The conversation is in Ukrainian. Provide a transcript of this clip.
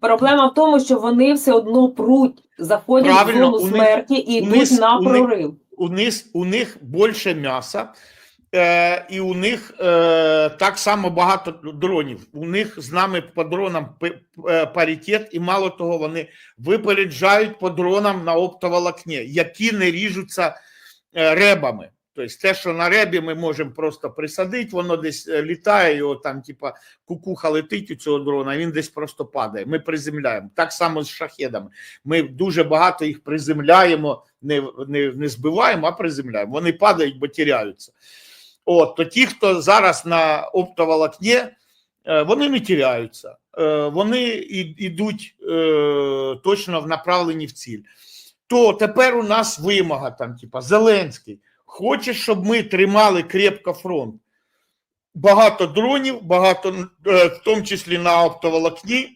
Проблема в тому, що вони все одно пруть, заходять Правильно, в зону у них- смерті і йдуть них- на прорив. у них, у них більше м'яса, е, і у них е, так само багато дронів. У них з нами по дронам е, паритет, і мало того, вони випереджають по дронам на оптоволокні, які не ріжуться е, ребами. Тобто те, що на ребі ми можемо просто присадити, воно десь е, літає, його там, типа, кукуха летить у цього дрона, він десь просто падає. Ми приземляємо. Так само з шахедами. Ми дуже багато їх приземляємо, не, не, не збиваємо, а приземляємо. Вони падають, бо тіряються. От, то ті, хто зараз на оптоволокні, е, вони не тіряються. Е, Вони е, точно в направлені в ціль. То тепер у нас вимога там, типа Зеленський. Хоче, щоб ми тримали крепко фронт. Багато дронів, багато, е, в тому числі на оптоволокні,